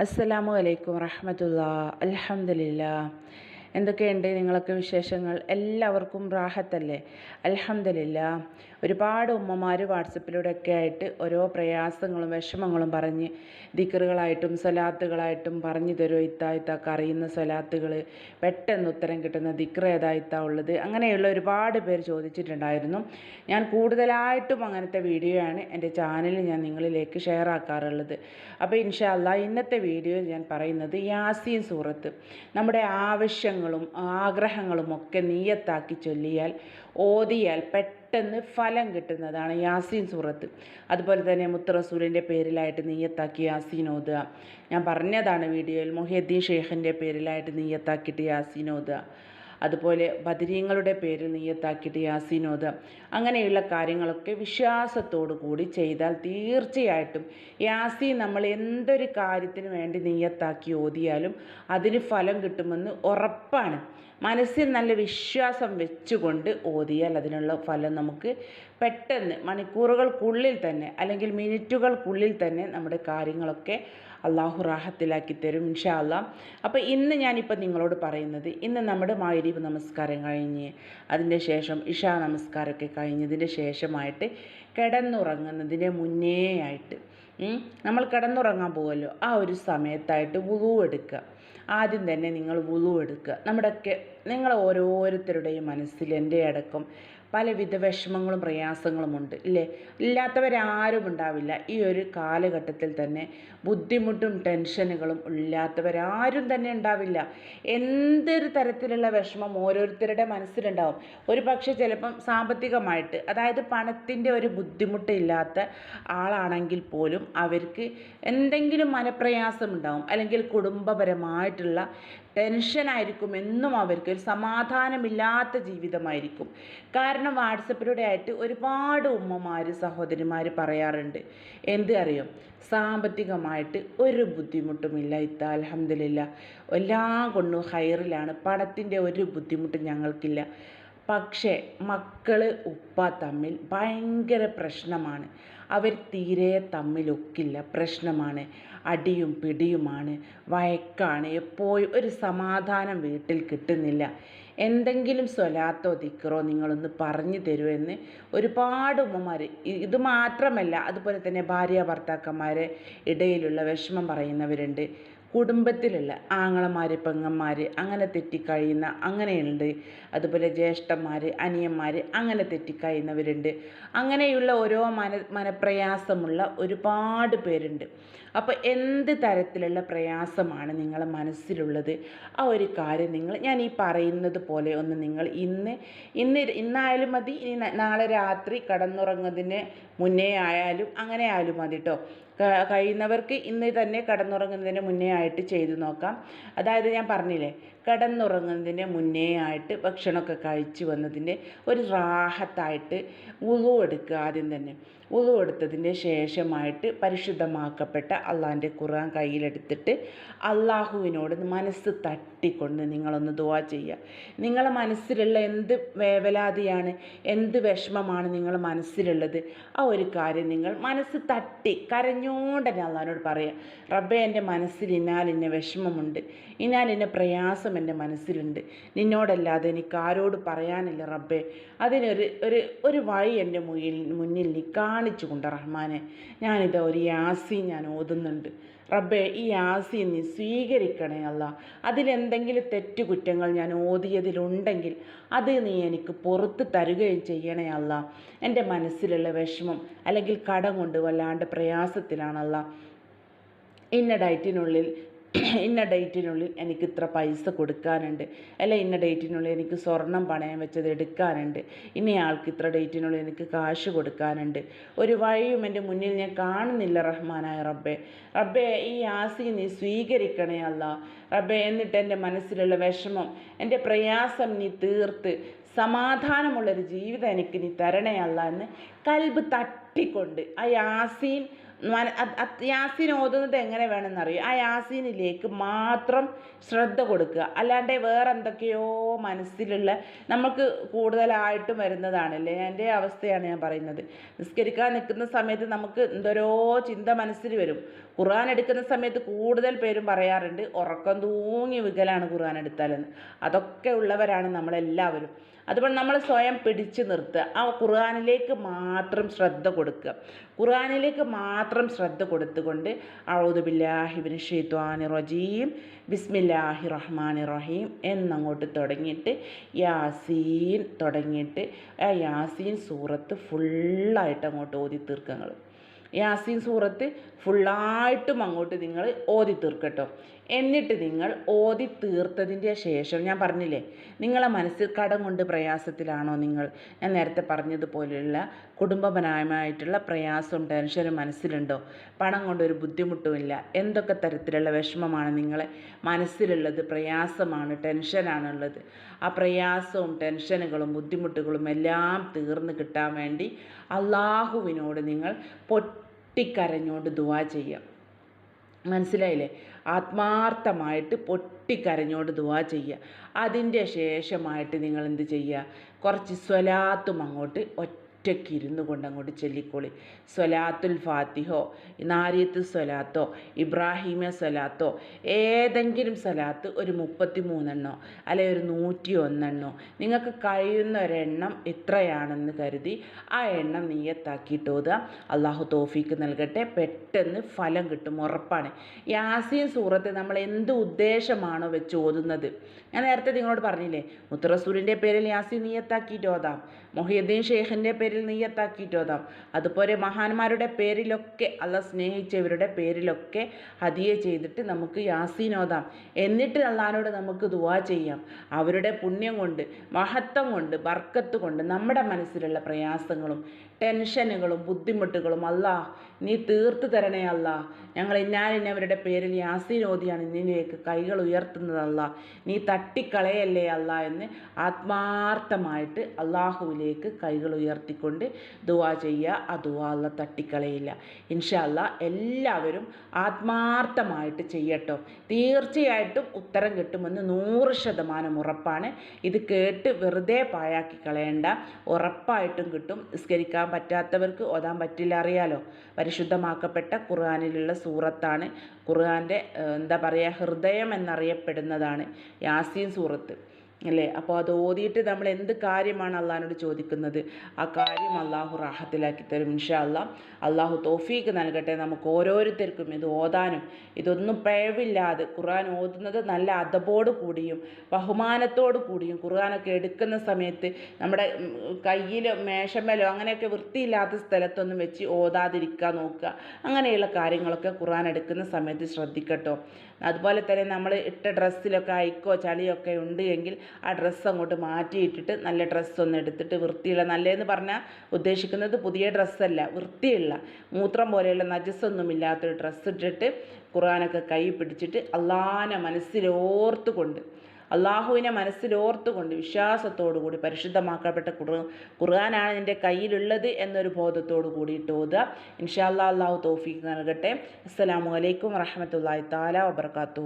അസ്സലാമു അലൈക്കും റഹമത്തുള്ള അലഹമില്ല എന്തൊക്കെയുണ്ട് നിങ്ങളൊക്കെ വിശേഷങ്ങൾ? എല്ലാവർക്കും റാഹത്തല്ലേ? അൽഹംദുലില്ല. ഒരുപാട് ഉമ്മമാർ വാട്സപ്പിലൂടെയൊക്കെ ആയിട്ട് ഓരോ പ്രയാസങ്ങളും വിഷമങ്ങളും പറഞ്ഞ് ദിക്കറുകളായിട്ടും സ്വലാത്തുകളായിട്ടും പറഞ്ഞു തരുമോ ഇത്താ അറിയുന്ന സ്വലാത്തുകൾ പെട്ടെന്ന് ഉത്തരം കിട്ടുന്ന ദിക്ർ ഏതായിത്താ ഉള്ളത്? അങ്ങനെയുള്ള ഒരുപാട് പേര് ചോദിച്ചിട്ടുണ്ടായിരുന്നു. ഞാൻ കൂടുതലായിട്ടും അങ്ങനത്തെ വീഡിയോ ആണ് എന്റെ ചാനലിൽ ഞാൻ നിങ്ങളിലേക്ക് ഷെയർ ആക്കാറുള്ളത്. അപ്പോൾ ഇൻഷാല്ല ഇന്നത്തെ വീഡിയോയിൽ ഞാൻ പറയുന്നത് യാസീൻ സൂറത്ത്. നമ്മുടെ ആവശ്യങ്ങളും ആഗ്രഹങ്ങളും ഒക്കെ നീയത്താക്കി ചൊല്ലിയാൽ ഓതിയാൽ പെട്ടെന്ന് ഫലം കിട്ടുന്നതാണ് യാസീൻ സൂറത്ത്. അതുപോലെ തന്നെ മുത്തറസൂലിന്റെ പേരിലായിട്ട് നീയത്താക്കി യാസീൻ ഓതുക. ഞാൻ പറഞ്ഞതാണ് വീഡിയോയിൽ മൊഹീദ്ദീൻ ഷെയ്ഖിന്റെ പേരിലായിട്ട് നീയത്താക്കിയിട്ട് യാസീൻ ഓതുക. അതുപോലെ ബദരീങ്ങളുടെ പേരിൽ നീയത്താക്കിയിട്ട് യാസിനോദ്. അങ്ങനെയുള്ള കാര്യങ്ങളൊക്കെ വിശ്വാസത്തോടു കൂടി ചെയ്താൽ തീർച്ചയായിട്ടും യാസി നമ്മൾ എന്തൊരു കാര്യത്തിന് വേണ്ടി നീയത്താക്കി ഓതിയാലും അതിന് ഫലം കിട്ടുമെന്ന് ഉറപ്പാണ്. മനസ്സിൽ നല്ല വിശ്വാസം വെച്ചുകൊണ്ട് ഓതിയാൽ അതിനുള്ള ഫലം നമുക്ക് പെട്ടെന്ന് മണിക്കൂറുകൾക്കുള്ളിൽ തന്നെ അല്ലെങ്കിൽ മിനിറ്റുകൾക്കുള്ളിൽ തന്നെ നമ്മുടെ കാര്യങ്ങളൊക്കെ അള്ളാഹു റാഹത്തിലാക്കി തരും ഇൻഷാ അല്ലാ അപ്പോൾ ഇന്ന് ഞാനിപ്പോൾ നിങ്ങളോട് പറയുന്നത് ഇന്ന് നമ്മുടെ മായരീപ് നമസ്കാരം കഴിഞ്ഞ് അതിന്റെ ശേഷം ഇഷാ നമസ്കാരമൊക്കെ കഴിഞ്ഞതിന്റെ ശേഷമായിട്ട് കിടന്നുറങ്ങുന്നതിന് മുന്നേ ആയിട്ട് നമ്മൾ കിടന്നുറങ്ങാൻ പോകുമല്ലോ ആ ഒരു സമയത്തായിട്ട് വുളു എടുക്കുക. ആദ്യം തന്നെ നിങ്ങൾ വുളു എടുക്കുക. നമ്മുടെയൊക്കെ നിങ്ങൾ ഓരോരുത്തരുടെയും മനസ്സിൽ എന്റെ അടക്കം പലവിധ വിഷമങ്ങളും പ്രയാസങ്ങളുമുണ്ട് ഇല്ലേ? ഇല്ലാത്തവരാരും ഉണ്ടാവില്ല. ഈ ഒരു കാലഘട്ടത്തിൽ തന്നെ ബുദ്ധിമുട്ടും ടെൻഷനുകളും ഇല്ലാത്തവരാരും തന്നെ ഉണ്ടാവില്ല. എന്തൊരു തരത്തിലുള്ള വിഷമം ഓരോരുത്തരുടെ മനസ്സിലുണ്ടാവും. ഒരു പക്ഷേ ചിലപ്പം സാമ്പത്തികമായിട്ട് അതായത് പണത്തിന്റെ ഒരു ബുദ്ധിമുട്ട് ഇല്ലാത്ത ആളാണെങ്കിൽ പോലും അവർക്ക് എന്തെങ്കിലും മനപ്രയാസം ഉണ്ടാവും. അല്ലെങ്കിൽ കുടുംബപരമായിട്ടുള്ള ടെൻഷനായിരിക്കും എന്നും അവർക്ക് ഒരു സമാധാനമില്ലാത്ത ജീവിതമായിരിക്കും. കാരണം വാട്സപ്പിലൂടെ ആയിട്ട് ഒരുപാട് ഉമ്മമാർ സഹോദരിമാർ പറയാറുണ്ട്. എന്ത് അറിയും? സാമ്പത്തികമായിട്ട് ഒരു ബുദ്ധിമുട്ടുമില്ല ഇത്ത അലഹമില്ല എല്ലാം കൊണ്ടും ഹൈറിലാണ്. പണത്തിന്റെ ഒരു ബുദ്ധിമുട്ടും ഞങ്ങൾക്കില്ല. പക്ഷേ മക്കൾ ഉപ്പ തമ്മിൽ ഭയങ്കര പ്രശ്നമാണ്. അവർ തീരെ തമ്മിലൊക്കില്ല. പ്രശ്നമാണ്. അടിയും പിടിയുമാണ്. വഴക്കാണ് എപ്പോഴും ഒരു സമാധാനം വീട്ടിൽ കിട്ടുന്നില്ല. എന്തെങ്കിലും സ്വലാത്തോ ദിക്കറോ നിങ്ങളൊന്ന് പറഞ്ഞു തരുമെന്ന് ഒരുപാട് ഉമ്മമാർ ഇത് മാത്രമല്ല അതുപോലെ തന്നെ ഭാര്യ ഭർത്താക്കന്മാരെ ഇടയിലുള്ള വിഷമം പറയുന്നവരുണ്ട്. കുടുംബത്തിലുള്ള ആങ്ങളമാർ പെങ്ങന്മാർ അങ്ങനെ തെറ്റിക്കഴിയുന്ന അങ്ങനെയുണ്ട്. അതുപോലെ ജ്യേഷ്ഠന്മാർ അനിയന്മാർ അങ്ങനെ തെറ്റിക്കഴിയുന്നവരുണ്ട്. അങ്ങനെയുള്ള ഓരോ മന മനപ്രയാസമുള്ള ഒരുപാട് പേരുണ്ട്. അപ്പോൾ എന്ത് തരത്തിലുള്ള പ്രയാസമാണ് നിങ്ങളെ മനസ്സിലുള്ളത്? ആ ഒരു കാര്യം നിങ്ങൾ ഞാൻ ഈ പറയുന്നത് പോലെ ഒന്ന് നിങ്ങൾ ഇന്ന് ഇന്ന് ഇന്നായാലും മതി ഇനി നാളെ രാത്രി കടന്നുറങ്ങുന്നതിന് മുന്നേ ആയാലും അങ്ങനെ ആയാലും മതി കേട്ടോ കഴിയുന്നവർക്ക് ഇന്ന് തന്നെ കടന്നുറങ്ങുന്നതിന് മുന്നേ ആയിട്ട് ചെയ്തു നോക്കാം. അതായത് ഞാൻ പറഞ്ഞില്ലേ കിടന്നുറങ്ങുന്നതിന് മുന്നേ ആയിട്ട് ഭക്ഷണമൊക്കെ കഴിച്ചു വന്നതിന്റെ ഒരു റാഹത്തായിട്ട് ഉളു എടുക്കുക ആദ്യം തന്നെ. ഉളു എടുത്തതിന്റെ ശേഷമായിട്ട് പരിശുദ്ധമാക്കപ്പെട്ട അള്ളാഹിന്റെ ഖുർആൻ കയ്യിലെടുത്തിട്ട് അള്ളാഹുവിനോട് മനസ്സ് തട്ടിക്കൊണ്ട് നിങ്ങളൊന്ന് ദുവാ ചെയ്യുക. നിങ്ങളെ മനസ്സിലുള്ള എന്ത് വേവലാതിയാണ് എന്ത് വിഷമമാണ് നിങ്ങൾ മനസ്സിലുള്ളത് ആ ഒരു കാര്യം നിങ്ങൾ മനസ്സ് തട്ടി കരഞ്ഞോണ്ട് അള്ളാഹിനോട് പറയുക. റബ്ബെ എന്റെ മനസ്സിൽ ഇന്നാലിന്ന വിഷമമുണ്ട് ഇന്നാലിന്ന പ്രയാസം എന്റെ മനസ്സിലുണ്ട്. നിന്നോടല്ലാതെ എനിക്ക് ആരോട് പറയാനില്ല റബ്ബേ. അതിനൊരു ഒരു ഒരു വഴി എന്റെ മുന്നിൽ മുന്നിൽ നീ കാണിച്ചു കൊണ്ട് റഹ്മാനെ. ഞാനിത് ഒരു യാസി ഞാൻ ഓതുന്നുണ്ട്. റബ്ബേ ഈ യാസി നീ സ്വീകരിക്കണേ അല്ല. അതിലെന്തെങ്കിലും തെറ്റുകുറ്റങ്ങൾ ഞാൻ ഓതിയതിലുണ്ടെങ്കിൽ അത് നീ എനിക്ക് പുറത്ത് തരുകയും ചെയ്യണേ അല്ല. എന്റെ മനസ്സിലുള്ള വിഷമം അല്ലെങ്കിൽ കടം കൊണ്ട് വല്ലാണ്ട് പ്രയാസത്തിലാണല്ല ഇന്ന ഡയറ്റിനുള്ളിൽ ഇന്ന ഡേറ്റിനുള്ളിൽ എനിക്ക് ഇത്ര പൈസ കൊടുക്കാനുണ്ട്. അല്ല ഇന്ന ഡേറ്റിനുള്ളിൽ എനിക്ക് സ്വർണം പണയം വെച്ചത് എടുക്കാനുണ്ട്. ഇനി ആൾക്ക് ഇത്ര ഡേറ്റിനുള്ളിൽ എനിക്ക് കാശ് കൊടുക്കാനുണ്ട്. ഒരു വഴിയും എന്റെ മുന്നിൽ ഞാൻ കാണുന്നില്ല റഹ്മാനായ റബ്ബെ. റബ്ബെ ഈ ആസി നീ സ്വീകരിക്കണേ അല്ല. റബ്ബെ എന്നിട്ട് എന്റെ മനസ്സിലുള്ള വിഷമം എന്റെ പ്രയാസം നീ തീർത്ത് സമാധാനമുള്ളൊരു ജീവിതം എനിക്ക് നീ തരണേ അല്ല എന്ന് കൽബ് തട്ടിക്കൊണ്ട് ആ യാസീൻ യാസീൻ ഓതുന്നത് എങ്ങനെ വേണമെന്നറിയോ? ആ യാസീനിലേക്ക് മാത്രം ശ്രദ്ധ കൊടുക്കുക. അല്ലാണ്ട് വേറെ എന്തൊക്കെയോ മനസ്സിലുള്ള നമുക്ക് കൂടുതലായിട്ടും വരുന്നതാണല്ലേ? എന്റെ അവസ്ഥയാണ് ഞാൻ പറയുന്നത്. നിസ്കരിക്കാൻ നിൽക്കുന്ന സമയത്ത് നമുക്ക് എന്തോരോ ചിന്ത മനസ്സിൽ വരും. ഖുർആൻ എടുക്കുന്ന സമയത്ത് കൂടുതൽ പേരും പറയാറുണ്ട് ഉറക്കം തൂങ്ങി വികലാണ് ഖുർആൻ എടുത്താലെന്ന്. അതൊക്കെ ഉള്ളവരാണ് നമ്മളെല്ലാവരും. അതുപോലെ നമ്മൾ സ്വയം പിടിച്ചു നിർത്തുക. ആ ഖുർആനിലേക്ക് മാത്രം ശ്രദ്ധ കൊടുക്കുക. ഖുർആനിലേക്ക് മാത്രം ശ്രദ്ധ കൊടുത്തുകൊണ്ട് ഔദുബില്ലാഹിബിൻ ഷെയ്ത്വാനി റജീം ബിസ്മില്ലാഹി റഹ്മാനി റഹീം എന്നങ്ങോട്ട് തുടങ്ങിയിട്ട് യാസീൻ തുടങ്ങിയിട്ട് ആ യാസീൻ സൂറത്ത് ഫുള്ളായിട്ട് അങ്ങോട്ട് ഓതി തീർക്കങ്ങൾ യാസീൻ സൂറത്ത് ഫുള്ളായിട്ടും അങ്ങോട്ട് നിങ്ങൾ ഓതി തീർക്കട്ടോ. എന്നിട്ട് നിങ്ങൾ ഓതി തീർത്തതിന്റെ ശേഷം ഞാൻ പറഞ്ഞില്ലേ നിങ്ങളെ മനസ്സിൽ കടം കൊണ്ട് പ്രയാസത്തിലാണോ നിങ്ങൾ? ഞാൻ നേരത്തെ പറഞ്ഞതുപോലെയുള്ള കുടുംബപരമായിട്ടുള്ള പ്രയാസവും ടെൻഷനും മനസ്സിലുണ്ടോ? പണം കൊണ്ടൊരു ബുദ്ധിമുട്ടുമില്ല. എന്തൊക്കെ തരത്തിലുള്ള വിഷമമാണ് നിങ്ങളെ മനസ്സിലുള്ളത്? പ്രയാസമാണ് ടെൻഷനാണുള്ളത്. ആ പ്രയാസവും ടെൻഷനുകളും ബുദ്ധിമുട്ടുകളും എല്ലാം തീർന്നു കിട്ടാൻ വേണ്ടി അള്ളാഹുവിനോട് നിങ്ങൾ പൊട്ടിക്കരഞ്ഞുകൊണ്ട് ദുവാ ചെയ്യാം മനസ്സിലായില്ലേ? ആത്മാർത്ഥമായിട്ട് പൊട്ടിക്കരഞ്ഞോണ്ട് ദുവാ ചെയ്യുക. അതിന്റെ ശേഷമായിട്ട് നിങ്ങൾ എന്ത് ചെയ്യുക? കുറച്ച് സ്വലാത്തും അങ്ങോട്ട് ഒറ്റ ഒറ്റയ്ക്ക് ഇരുന്നു കൊണ്ട് അങ്ങോട്ട് ചൊല്ലിക്കോളി. സ്വലാത്തുൽ ഫാത്തിഹോ നാരിയത്ത് സ്വലാത്തോ ഇബ്രാഹിമ സ്വലാത്തോ ഏതെങ്കിലും സ്വലാത്ത് ഒരു മുപ്പത്തി മൂന്നെണ്ണോ അല്ലെ ഒരു നൂറ്റി ഒന്നെണ്ണോ നിങ്ങൾക്ക് കഴിയുന്ന ഒരെണ്ണം എത്രയാണെന്ന് കരുതി ആ എണ്ണം നീയത്താക്കിയിട്ട് ഓതുക. അള്ളാഹു തോഫീക്ക് നൽകട്ടെ. പെട്ടെന്ന് ഫലം കിട്ടും ഉറപ്പാണ്. യാസീൻ സൂറത്ത് നമ്മൾ എന്ത് ഉദ്ദേശമാണോ വെച്ച് ഓതുന്നത്. ഞാൻ നേരത്തെ നിങ്ങളോട് പറഞ്ഞില്ലേ മുത്തറസൂലിന്റെ പേരിൽ യാസി നീയത്താക്കിയിട്ട് ഓതാം മൊഹിയുദ്ദീൻ ഷെയ്ഖിന്റെ പേരിൽ നീയത്താക്കിയിട്ട് ഓതാം. അതുപോലെ മഹാന്മാരുടെ പേരിലൊക്കെ അല്ല സ്നേഹിച്ചവരുടെ പേരിലൊക്കെ ഹതിയെ ചെയ്തിട്ട് നമുക്ക് യാസീൻ ഓതാം. എന്നിട്ട് അള്ളഹാനോട് നമുക്ക് ദുവാ ചെയ്യാം. അവരുടെ പുണ്യം കൊണ്ട് മഹത്വം കൊണ്ട് ബർക്കത്ത് കൊണ്ട് നമ്മുടെ മനസ്സിലുള്ള പ്രയാസങ്ങളും ടെൻഷനുകളും ബുദ്ധിമുട്ടുകളും അല്ലാ നീ തീർത്തു തരണേ അല്ല ഞങ്ങൾ ഇന്നാലിന്നവരുടെ പേരിൽ യാസീൻ ഓതിയാണ് ഇന്നിലേക്ക് കൈകൾ ഉയർത്തുന്നതല്ല നീ തട്ടിക്കളയല്ലേ അല്ല എന്ന് ആത്മാർത്ഥമായിട്ട് അള്ളാഹുവിലേക്ക് കൈകൾ ഉയർത്തിക്കൊണ്ട് ദുവാ ചെയ്യുക. ആ ദുവാ അല്ല തട്ടിക്കളയില്ല. ഇൻഷല്ല എല്ലാവരും ആത്മാർത്ഥമായിട്ട് ചെയ്യട്ടോ. തീർച്ചയായിട്ടും ഉത്തരം കിട്ടുമെന്ന് നൂറ് ശതമാനം ഉറപ്പാണ്. ഇത് കേട്ട് വെറുതെ പായാക്കി കളയേണ്ട. ഉറപ്പായിട്ടും കിട്ടും. നിസ്കരിക്കാൻ പറ്റാത്തവർക്ക് ഓതാൻ പറ്റില്ല അറിയാലോ. പരിശുദ്ധമാക്കപ്പെട്ട ഖുർആാനിലുള്ള സൂറത്താണ്. ഖുർആാന്റെ എന്താ പറയുക ഹൃദയം എന്നറിയപ്പെടുന്നതാണ്. യാസീൻ സൂറത്ത് അല്ലേ? അപ്പോൾ അത് ഓതിയിട്ട് നമ്മൾ എന്ത് കാര്യമാണ് അള്ളാഹിനോട് ചോദിക്കുന്നത്? ആ കാര്യം അള്ളാഹു റാഹത്തിലാക്കി തരും ഇൻഷാ അള്ളാഹ് അള്ളാഹു തോഫീക്ക് നൽകട്ടെ. നമുക്ക് ഓരോരുത്തർക്കും ഇത് ഓതാനും ഇതൊന്നും പിഴവില്ലാതെ ഖുർആൻ ഓതുന്നത് നല്ല അതബോട് കൂടിയും ബഹുമാനത്തോടു കൂടിയും ഖുർആനൊക്കെ എടുക്കുന്ന സമയത്ത് നമ്മുടെ കയ്യിലോ മേശമേലോ അങ്ങനെയൊക്കെ വൃത്തിയില്ലാത്ത സ്ഥലത്തൊന്നും വെച്ച് ഓതാതിരിക്കാൻ നോക്കുക. അങ്ങനെയുള്ള കാര്യങ്ങളൊക്കെ ഖുർആൻ എടുക്കുന്ന സമയത്ത് ശ്രദ്ധിക്കട്ടോ. അതുപോലെ തന്നെ നമ്മൾ ഇട്ട ഡ്രസ്സിലൊക്കെ അയക്കോ ചളിയൊക്കെ ഉണ്ട് എങ്കിൽ ആ ഡ്രസ്സ് അങ്ങോട്ട് മാറ്റിയിട്ടിട്ട് നല്ല ഡ്രസ്സൊന്ന് എടുത്തിട്ട് വൃത്തിയുള്ള നല്ലതെന്ന് പറഞ്ഞാൽ ഉദ്ദേശിക്കുന്നത് പുതിയ ഡ്രസ്സല്ല വൃത്തിയുള്ള മൂത്രം പോലെയുള്ള നജസ്സൊന്നുമില്ലാത്തൊരു ഡ്രസ്സ് ഇട്ടിട്ട് ഖുർആനൊക്കെ കൈ പിടിച്ചിട്ട് അള്ളാനെ മനസ്സിലോർത്തുകൊണ്ട് അള്ളാഹുവിനെ മനസ്സിലോർത്തുകൊണ്ട് വിശ്വാസത്തോടു കൂടി പരിശുദ്ധമാക്കപ്പെട്ട ഖുർആനാണ് നിന്റെ കയ്യിലുള്ളത് എന്നൊരു ബോധത്തോടു കൂടിയിട്ട് ഓതുക. ഇൻഷാ അല്ലാ അള്ളാഹു തോഫീക്ക് നൽകട്ടെ. അസ്സലാമു അലൈക്കും വറഹമത്തല്ലാഹി താല വബർക്കാത്തു